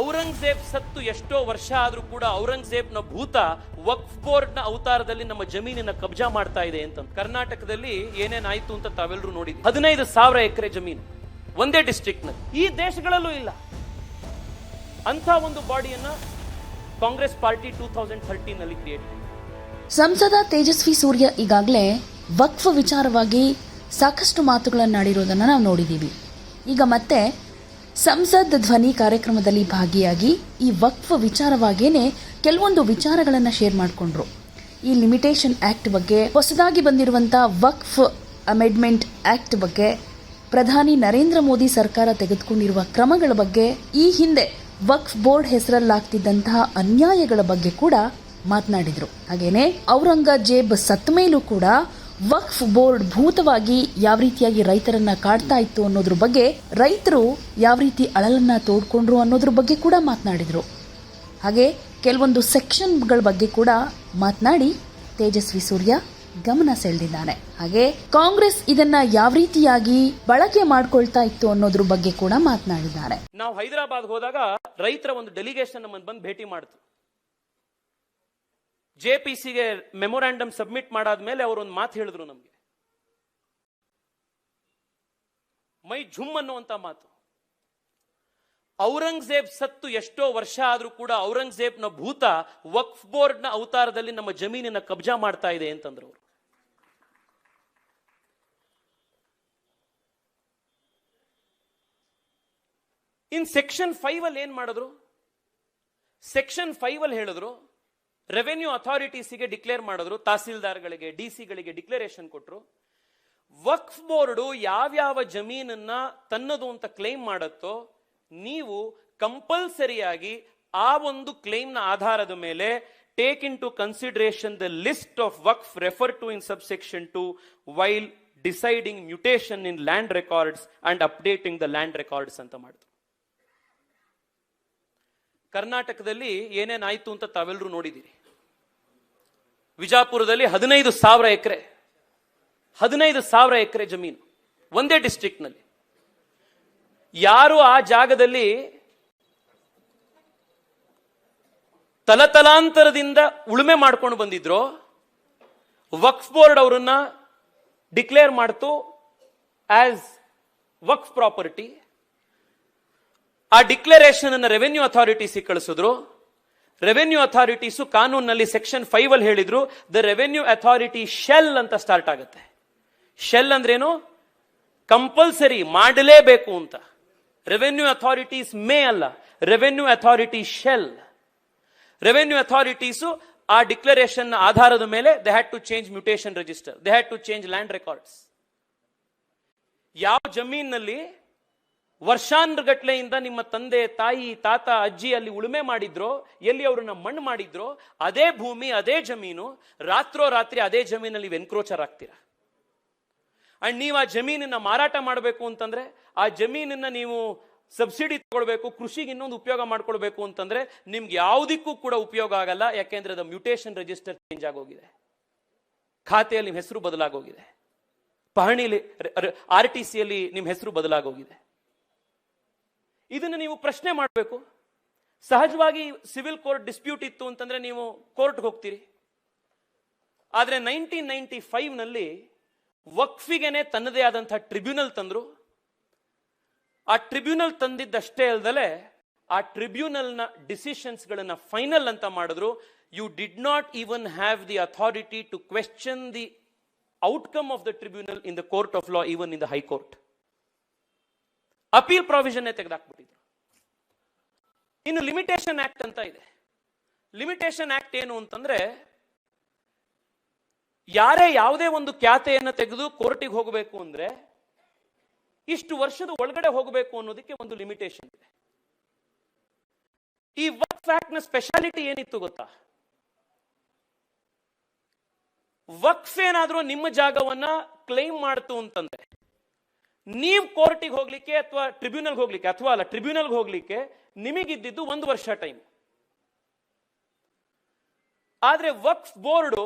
ಔರಂಗಜೇಬ್ ಸತ್ತು ಎಷ್ಟೋ ವರ್ಷ ಆದರೂ ಕೂಡ ಔರಂಗಜೇಬ್ನ ಭೂತ ವಕ್ಫ್ ಬೋರ್ಡ್ನ ಅವತಾರದಲ್ಲಿ ನಮ್ಮ ಜಮೀನಿನ ಕಬ್ಜಾ ಮಾಡ್ತಾ ಇದೆ ಅಂತ ಕರ್ನಾಟಕದಲ್ಲಿ ಏನೇನಾಯ್ತು ಅಂತ ತಾವೆಲ್ಲರೂ ನೋಡಿದ್ವಿ ಹದಿನೈದು ಸಾವಿರ ಎಕರೆ ಜಮೀನು. ಒಂದೇ ಡಿಸ್ಟ್ರಿಕ್ಟ್ನಲ್ಲಿ. ಈ ದೇಶಗಳಲ್ಲೂ ಇಲ್ಲ. ಅಂತ ಒಂದು ಬಾಡಿಯನ್ನ ಕಾಂಗ್ರೆಸ್ ಪಾರ್ಟಿ ಟೂ ತೌಸಂಡ್ ಥರ್ಟೀನ್ನಲ್ಲಿ ಕ್ರಿಯೇಟ್ ಸಂಸದ ತೇಜಸ್ವಿ ಸೂರ್ಯ ಈಗಾಗಲೇ ವಕ್ಫ್ ವಿಚಾರವಾಗಿ ಸಾಕಷ್ಟು ಮಾತುಗಳನ್ನಾಡಿರೋದನ್ನು ನಾವು ನೋಡಿದ್ದೀವಿ. ಈಗ ಮತ್ತೆ ಸಂಸದ್ ಧ್ವನಿ ಕಾರ್ಯಕ್ರಮದಲ್ಲಿ ಭಾಗಿಯಾಗಿ ಈ ವಕ್ಫ್ ವಿಚಾರವಾಗೇನೆ ಕೆಲವೊಂದು ವಿಚಾರಗಳನ್ನು ಶೇರ್ ಮಾಡಿಕೊಂಡ್ರು. ಈ ಲಿಮಿಟೇಷನ್ ಆ್ಯಕ್ಟ್ ಬಗ್ಗೆ, ಹೊಸದಾಗಿ ಬಂದಿರುವಂಥ ವಕ್ಫ್ ಅಮೆಂಡ್ಮೆಂಟ್ ಆ್ಯಕ್ಟ್ ಬಗ್ಗೆ ಪ್ರಧಾನಿ ನರೇಂದ್ರ ಮೋದಿ ಸರ್ಕಾರ ತೆಗೆದುಕೊಂಡಿರುವ ಕ್ರಮಗಳ ಬಗ್ಗೆ, ಈ ಹಿಂದೆ ವಕ್ಫ್ ಬೋರ್ಡ್ ಹೆಸರಲ್ಲಾಗ್ತಿದ್ದಂತಹ ಅನ್ಯಾಯಗಳ ಬಗ್ಗೆ ಕೂಡ ಮಾತನಾಡಿದರು. ಹಾಗೇನೆ, ಔರಂಗಜೇಬ್ ಸತ್ಮೇಲೂ ಕೂಡ ವಕ್ಫ್ ಬೋರ್ಡ್ ಭೂತವಾಗಿ ಯಾವ ರೀತಿಯಾಗಿ ರೈತರನ್ನ ಕಾಡ್ತಾ ಇತ್ತು ಅನ್ನೋದ್ರ ಬಗ್ಗೆ ರೈತರು ಯಾವ ರೀತಿ ಅಳಲನ್ನ ತೋಡ್ಕೊಂಡ್ರು ಅನ್ನೋದ್ರ ಬಗ್ಗೆ ಕೂಡ ಮಾತನಾಡಿದ್ರು. ಹಾಗೆ ಕೆಲವೊಂದು ಸೆಕ್ಷನ್ಗಳ ಬಗ್ಗೆ ಕೂಡ ಮಾತನಾಡಿ ತೇಜಸ್ವಿ ಸೂರ್ಯ ಗಮನ ಸೆಳೆದಿದ್ದಾನೆ. ಹಾಗೆ ಕಾಂಗ್ರೆಸ್ ಇದನ್ನ ಯಾವ ರೀತಿಯಾಗಿ ಬಳಕೆ ಮಾಡ್ಕೊಳ್ತಾ ಇತ್ತು ಅನ್ನೋದ್ರ ಬಗ್ಗೆ ಕೂಡ ಮಾತನಾಡಿದ್ದಾರೆ. ನಾವು ಹೈದರಾಬಾದ್ ಹೋದಾಗ ರೈತರ ಒಂದು ಡೆಲಿಗೇಷನ್ ಬಂದು ಭೇಟಿ ಮಾಡ್ತು. ಜೆ ಪಿ ಸಿಗೆ ಮೆಮೊರಾಂಡಮ್ ಸಬ್ಮಿಟ್ ಮಾಡಾದ್ಮೇಲೆ ಅವರು ಒಂದು ಮಾತು ಹೇಳಿದ್ರು ನಮಗೆ. ಮೈ ಝುಮ್ ಅನ್ನುವಂತ ಮಾತು. ಔರಂಗಜೇಬ್ ಸತ್ತು ಎಷ್ಟೋ ವರ್ಷ ಆದರೂ ಕೂಡ ಔರಂಗಜೇಬ್ನ ಭೂತ ವಕ್ಫ್ ಬೋರ್ಡ್ನ ಅವತಾರದಲ್ಲಿ ನಮ್ಮ ಜಮೀನಿನ ಕಬ್ಜಾ ಮಾಡ್ತಾ ಇದೆ ಅಂತಂದ್ರು ಅವರು. ಇನ್ ಸೆಕ್ಷನ್ ಫೈವ್ ಅಲ್ಲಿ ಏನ್ ಮಾಡಿದ್ರು? ಸೆಕ್ಷನ್ ಫೈವ್ ಅಲ್ಲಿ ಹೇಳಿದ್ರು ರೆವೆನ್ಯೂ ಅಥಾರಿಟೀಸಿಗೆ ಡಿಕ್ಲೇರ್ ಮಾಡಿದ್ರು, ತಹಸೀಲ್ದಾರ್ಗಳಿಗೆ ಡಿ ಸಿಗಳಿಗೆ ಡಿಕ್ಲರೇಷನ್ ಕೊಟ್ಟರು ವಕ್ಫ್ ಬೋರ್ಡು ಯಾವ್ಯಾವ ಜಮೀನನ್ನ ತನ್ನದು ಅಂತ ಕ್ಲೈಮ್ ಮಾಡುತ್ತೋ, ನೀವು ಕಂಪಲ್ಸರಿಯಾಗಿ ಆ ಒಂದು ಕ್ಲೈಮ್ನ ಆಧಾರದ ಮೇಲೆ take into consideration the list of Waqf refer to in subsection two while deciding mutation in land records and updating the land records ಅಂತ ಮಾಡಿದ್ರು. ಕರ್ನಾಟಕದಲ್ಲಿ ಏನೇನಾಯ್ತು ಅಂತ ತಾವೆಲ್ಲರೂ ನೋಡಿದ್ದೀರಿ. ವಿಜಾಪುರದಲ್ಲಿ ಹದಿನೈದು ಸಾವಿರ ಎಕರೆ, ಹದಿನೈದು ಸಾವಿರ ಎಕರೆ ಜಮೀನು ಒಂದೇ ಡಿಸ್ಟ್ರಿಕ್ಟ್ನಲ್ಲಿ. ಯಾರು ಆ ಜಾಗದಲ್ಲಿ ತಲತಲಾಂತರದಿಂದ ಉಳುಮೆ ಮಾಡ್ಕೊಂಡು ಬಂದಿದ್ರೋ, ವಕ್ಫ್ ಬೋರ್ಡ್ ಅವರನ್ನ ಡಿಕ್ಲೇರ್ ಮಾಡ್ತು ಆಸ್ ವಕ್ಫ್ ಪ್ರಾಪರ್ಟಿ. ಆ ಡಿಕ್ಲರೇಷನ್ ಅನ್ನ ರೆವೆನ್ಯೂ ಅಥಾರಿಟೀಸಿಗೆ ಕಳಿಸಿದ್ರು. ರೆವೆನ್ಯೂ ಅಥಾರಿಟೀಸು ಕಾನೂನಲ್ಲಿ ಸೆಕ್ಷನ್ ಫೈವ್ ಅಲ್ಲಿ ಹೇಳಿದ್ರು ದ ರೆವೆನ್ಯೂ ಅಥಾರಿಟಿ ಶೆಲ್ ಅಂತ ಸ್ಟಾರ್ಟ್ ಆಗುತ್ತೆ. ಶೆಲ್ ಅಂದ್ರೇನು? ಕಂಪಲ್ಸರಿ ಮಾಡಲೇಬೇಕು ಅಂತ. ರೆವೆನ್ಯೂ ಅಥಾರಿಟೀಸ್ ಮೇ ಅಲ್ಲ. Revenue authority shall revenue authorities ಆ ಡಿಕ್ಲರೇಷನ್ ಆಧಾರದ ಮೇಲೆ they had to change mutation register they had to change land records ಯಾವ ಜಮೀನಲ್ಲಿ ವರ್ಷಾನ್ಗಟ್ಲೆಯಿಂದ ನಿಮ್ಮ ತಂದೆ, ತಾಯಿ, ತಾತ, ಅಜ್ಜಿ ಅಲ್ಲಿ ಉಳುಮೆ ಮಾಡಿದ್ರೋ, ಎಲ್ಲಿ ಅವರನ್ನ ಮಣ್ಣು ಮಾಡಿದ್ರೋ, ಅದೇ ಭೂಮಿ, ಅದೇ ಜಮೀನು, ರಾತ್ರೋ ರಾತ್ರಿ ಅದೇ ಜಮೀನಲ್ಲಿ ಎನ್ಕ್ರೋಚರ್ ಆಗ್ತೀರಾ? ಅಂಡ್ ನೀವು ಆ ಜಮೀನನ್ನ ಮಾರಾಟ ಮಾಡಬೇಕು ಅಂತಂದ್ರೆ, ಆ ಜಮೀನನ್ನ ನೀವು ಸಬ್ಸಿಡಿ ತಗೊಳ್ಬೇಕು, ಕೃಷಿಗೆ ಇನ್ನೊಂದು ಉಪಯೋಗ ಮಾಡ್ಕೊಳ್ಬೇಕು ಅಂತಂದ್ರೆ, ನಿಮ್ಗೆ ಯಾವುದಕ್ಕೂ ಕೂಡ ಉಪಯೋಗ ಆಗಲ್ಲ, ಯಾಕೆಂದ್ರೆ ಅದು ಮ್ಯೂಟೇಷನ್ ರಿಜಿಸ್ಟರ್ ಚೇಂಜ್ ಆಗೋಗಿದೆ. ಖಾತೆಯಲ್ಲಿ ನಿಮ್ಮ ಹೆಸರು ಬದಲಾಗೋಗಿದೆ. ಪಹಣಿಲಿ ಆರ್ ಟಿ ಸಿಯಲ್ಲಿ ನಿಮ್ಮ ಹೆಸರು ಬದಲಾಗೋಗಿದೆ. ಇದನ್ನು ನೀವು ಪ್ರಶ್ನೆ ಮಾಡಬೇಕು. ಸಹಜವಾಗಿ ಸಿವಿಲ್ ಕೋರ್ಟ್ ಡಿಸ್ಪ್ಯೂಟ್ ಇತ್ತು ಅಂತಂದ್ರೆ ನೀವು ಕೋರ್ಟ್ಗೆ ಹೋಗ್ತೀರಿ. ಆದರೆ ನೈನ್ಟೀನ್ ನೈಂಟಿ ಫೈವ್ನಲ್ಲಿ ವಕ್ಫಿಗೆನೆ ತನ್ನದೇ ಆದಂತಹ ಟ್ರಿಬ್ಯುನಲ್ ತಂದ್ರು. ಆ ಟ್ರಿಬ್ಯುನಲ್ ತಂದಿದ್ದಷ್ಟೇ ಅಲ್ಲದೆ ಆ ಟ್ರಿಬ್ಯುನಲ್ನ ಡಿಸಿಷನ್ಸ್ಗಳನ್ನ ಫೈನಲ್ ಅಂತ ಮಾಡಿದ್ರು. You did not even have the authority to question the outcome of the tribunal in the court of law even in the high court appeal provision ತೆಗೆದಾಕ್ಬಿಟ್ಟಿದ್ರು. ಇನ್ನು limitation act ಅಂತ ಇದೆ. Limitation act ಏನು ಅಂತಂದ್ರೆ, ಯಾರೇ ಯಾವುದೇ ಒಂದು ಖ್ಯಾತೆಯನ್ನು ತೆಗೆದು ಕೋರ್ಟಿಗೆ ಹೋಗಬೇಕು ಅಂದ್ರೆ, ಇಷ್ಟು ವರ್ಷದ ಒಳಗಡೆ ಹೋಗಬೇಕು ಅನ್ನೋದಕ್ಕೆ ಒಂದು ಲಿಮಿಟೇಷನ್ ಇದೆ. ಈ ವಕ್ಫ್ ಆಕ್ಟ್ನ ಸ್ಪೆಷಾಲಿಟಿ ಏನಿತ್ತು ಗೊತ್ತಾ? ವಕ್ಫ್ ಏನಾದರೂ ನಿಮ್ಮ ಜಾಗವನ್ನ ಕ್ಲೈಮ್ ಮಾಡ್ತು ಅಂತಂದ್ರೆ ನೀವು ಕೋರ್ಟಿಗೆ ಹೋಗ್ಲಿಕ್ಕೆ ಅಥವಾ ಟ್ರಿಬ್ಯುನಲ್ಗೆ ಹೋಗ್ಲಿಕ್ಕೆ, ಅಥವಾ ಅಲ್ಲ, ಟ್ರಿಬ್ಯುನಲ್ಗೆ ಹೋಗ್ಲಿಕ್ಕೆ ನಿಮಗಿದ್ದಿದ್ದು ಒಂದು ವರ್ಷ ಟೈಮ್. ಆದ್ರೆ ವಕ್ಫ್ ಬೋರ್ಡು,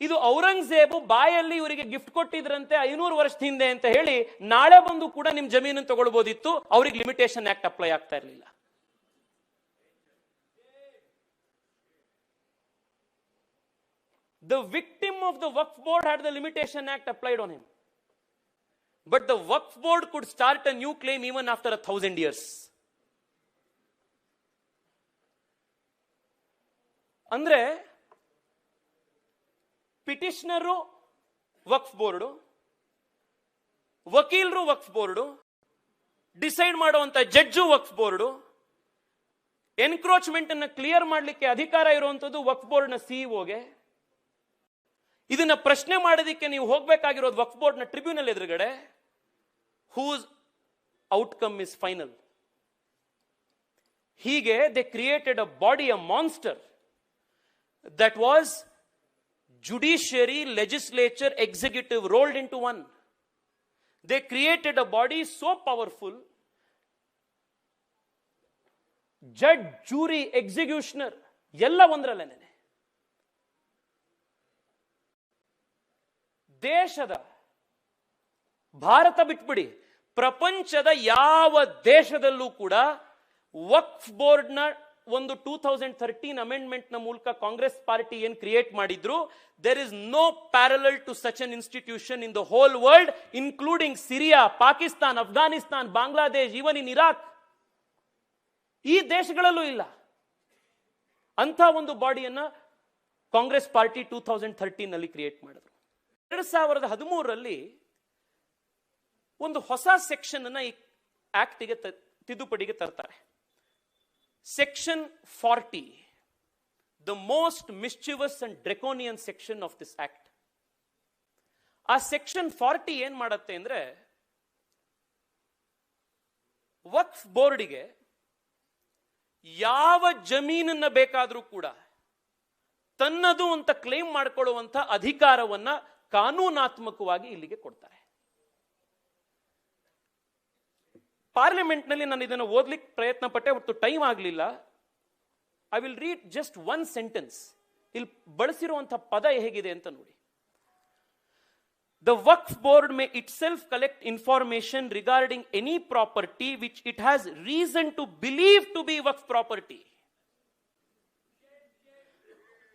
ಇದು ಔರಂಗಜೇಬು ಬಾಯಲ್ಲಿ ಇವರಿಗೆ ಗಿಫ್ಟ್ ಕೊಟ್ಟಿದ್ರಂತೆ ಐನೂರು ವರ್ಷದ ಹಿಂದೆ ಅಂತ ಹೇಳಿ ನಾಳೆ ಬಂದು ಕೂಡ ನಿಮ್ಮ ಜಮೀನನ್ನು ತಗೊಳ್ಬೋದಿತ್ತು, ಅವ್ರಿಗೆ ಲಿಮಿಟೇಷನ್ ಆಕ್ಟ್ ಅಪ್ಲೈ ಆಗ್ತಾ ಇರಲಿಲ್ಲ. The victim of the Waqf board had the limitation act applied on him But the Waqf board could start a new claim even after a thousand years. ಅಂದ್ರೆ ಪಿಟಿಷನರು ವಕ್ಫ್ ಬೋರ್ಡು, ವಕೀಲರು Waqf board, decide ಮಾಡುವಂತ judge Waqf board encroachment ಅನ್ನ clear ಮಾಡಲಿಕ್ಕೆ ಅಧಿಕಾರ ಇರುವಂತದ್ದು ವಕ್ಫ್ ಬೋರ್ಡ್ನ ಸಿಇಒಗೆ ಇದನ್ನ ಪ್ರಶ್ನೆ ಮಾಡೋದಕ್ಕೆ ನೀವು ಹೋಗ್ಬೇಕಾಗಿರೋದು ವಕ್ಫ್ ಬೋರ್ಡ್ನ ಟ್ರಿಬ್ಯುನಲ್ ಎದುರುಗಡೆ ಹೂಸ್ ಔಟ್ಕಮ್ ಇಸ್ ಫೈನಲ್ ಹೀಗೆ they created a body a monster that was judiciary legislature executive rolled into one they created a body so powerful judge jury executioner ಎಲ್ಲ ಒಂದರಲ್ಲೇನೆ. ದೇಶದ ಭಾರತ ಬಿಟ್ಬಿಡಿ. ಪ್ರಪಂಚದ ಯಾವ ದೇಶದಲ್ಲೂ ಕೂಡ ವಕ್ಫ್ ಬೋರ್ಡ್ನ ಒಂದು ಟೂ ತೌಸಂಡ್ ಥರ್ಟೀನ್ ಅಮೆಂಡ್ಮೆಂಟ್ನ ಮೂಲಕ ಕಾಂಗ್ರೆಸ್ ಪಾರ್ಟಿ ಏನ್ ಕ್ರಿಯೇಟ್ ಮಾಡಿದ್ರು there is no parallel to such an institution in the whole world including Syria Pakistan Afghanistan Bangladesh even in Iraq ಈ ದೇಶಗಳಲ್ಲೂ ಇಲ್ಲ. ಅಂತ ಒಂದು ಬಾಡಿಯನ್ನ ಕಾಂಗ್ರೆಸ್ ಪಾರ್ಟಿ ಟೂ ತೌಸಂಡ್ ಥರ್ಟೀನ್ನಲ್ಲಿ ಕ್ರಿಯೇಟ್ ಮಾಡಿದ್ರು. ಎರಡ್ ಸಾವಿರದ ಹದಿಮೂರರಲ್ಲಿ ಒಂದು ಹೊಸ ಸೆಕ್ಷನ್ ಅನ್ನ ಈ ಆಕ್ಟ್ಗೆ ತಿದ್ದುಪಡಿಗೆ ತರ್ತಾರೆ. Section forty the most mischievous and draconian section of this act ಆ ಸೆಕ್ಷನ್ ಫಾರ್ಟಿ ಏನ್ ಮಾಡತ್ತೆ ಅಂದ್ರೆ, ವಕ್ಫ್ ಬೋರ್ಡಿಗೆ ಯಾವ ಜಮೀನನ್ನ ಬೇಕಾದರೂ ಕೂಡ ತನ್ನದು ಅಂತ ಕ್ಲೇಮ್ ಮಾಡ್ಕೊಳ್ಳುವಂತ ಅಧಿಕಾರವನ್ನ ಕಾನೂನಾತ್ಮಕವಾಗಿ ಇಲ್ಲಿಗೆ ಕೊಡ್ತಾರೆ. ಪಾರ್ಲಿಮೆಂಟ್ನಲ್ಲಿ ನಾನು ಇದನ್ನು ಓದ್ಲಿಕ್ಕೆ ಪ್ರಯತ್ನ ಪಟ್ಟೆ ಅವತ್ತು ಟೈಮ್ ಆಗಲಿಲ್ಲ. I will read just one sentence ಇಲ್ಲಿ ಬಳಸಿರುವಂಥ ಪದ ಹೇಗಿದೆ ಅಂತ ನೋಡಿ. The Waqf board may itself collect information regarding any property which it has reason to believe to be Waqf property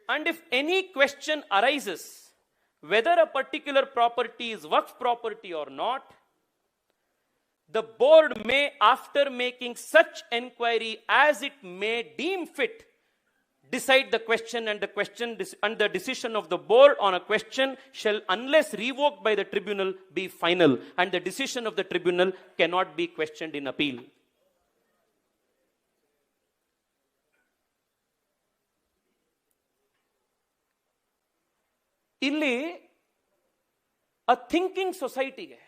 and if any question arises whether a particular property is Waqf property or not the board may, after making such enquiry as it may deem fit, decide the question and the question dis- and the decision of the board on a question shall unless revoked by the tribunal be final and the decision of the tribunal cannot be questioned in appeal ಇಲ್ಲಿ ಅ thinking ಸೊಸೈಟಿಗೆ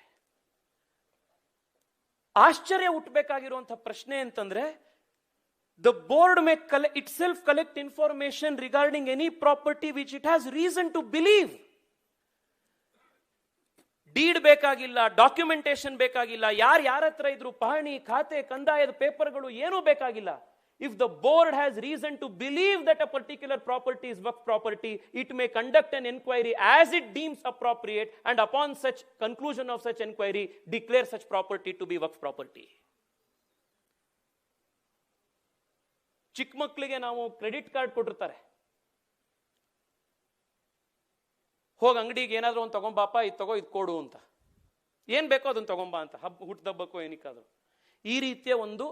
ಆಶ್ಚರ್ಯ ಹುಟ್ಟಬೇಕಾಗಿರುವಂಥ ಪ್ರಶ್ನೆ ಅಂತಂದ್ರೆ the board may ಕಲೆ itself collect information regarding any property which it has reason to believe deed ಬೇಕಾಗಿಲ್ಲ documentation ಬೇಕಾಗಿಲ್ಲ, ಯಾರು ಯಾರ ಹತ್ರ ಇದ್ರು, ಪಹಣಿ, ಖಾತೆ, ಕಂದಾಯದ ಪೇಪರ್ಗಳು ಏನೂ ಬೇಕಾಗಿಲ್ಲ. If the board has reason to believe that a particular property is Waqf property it may conduct an enquiry as it deems appropriate and upon such conclusion of such enquiry declare such property to be Waqf property ಚಿಕ್ಕ ಮಕ್ಕಳಿಗೆ ನಾವು credit card ಕೊಟ್ಟಿರ್ತಾರೆ. ಹೋಗಿ ಅಂಗಡಿಗೆ ಏನಾದರೂ ಒಂದು ತಗೊಂಬಾಪ ಇದು ತಗೋ, ಇದು ಕೊಡು ಅಂತ. ಏನ್ ಬೇಕೋ ಅದನ್ನ ತಗೊಂಬಾ ಅಂತ. ಹಬ್ಬ ಹುಟ್ಟದಬ್ಬಕ್ಕೋ ಏನಕ್ಕಾದರೂ. ಈ ರೀತಿಯ ಒಂದು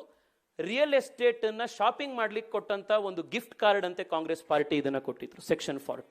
ರಿಯಲ್ ಎಸ್ಟೇಟ್ ಅನ್ನ ಶಾಪಿಂಗ್ ಮಾಡ್ಲಿಕ್ಕೆ ಕೊಟ್ಟಂತ ಒಂದು ಗಿಫ್ಟ್ ಕಾರ್ಡ್ ಅಂತೆ ಕಾಂಗ್ರೆಸ್ ಪಾರ್ಟಿ ಇದನ್ನ ಕೊಟ್ಟಿದ್ರು, ಸೆಕ್ಷನ್ ಫಾರ್ಟಿ.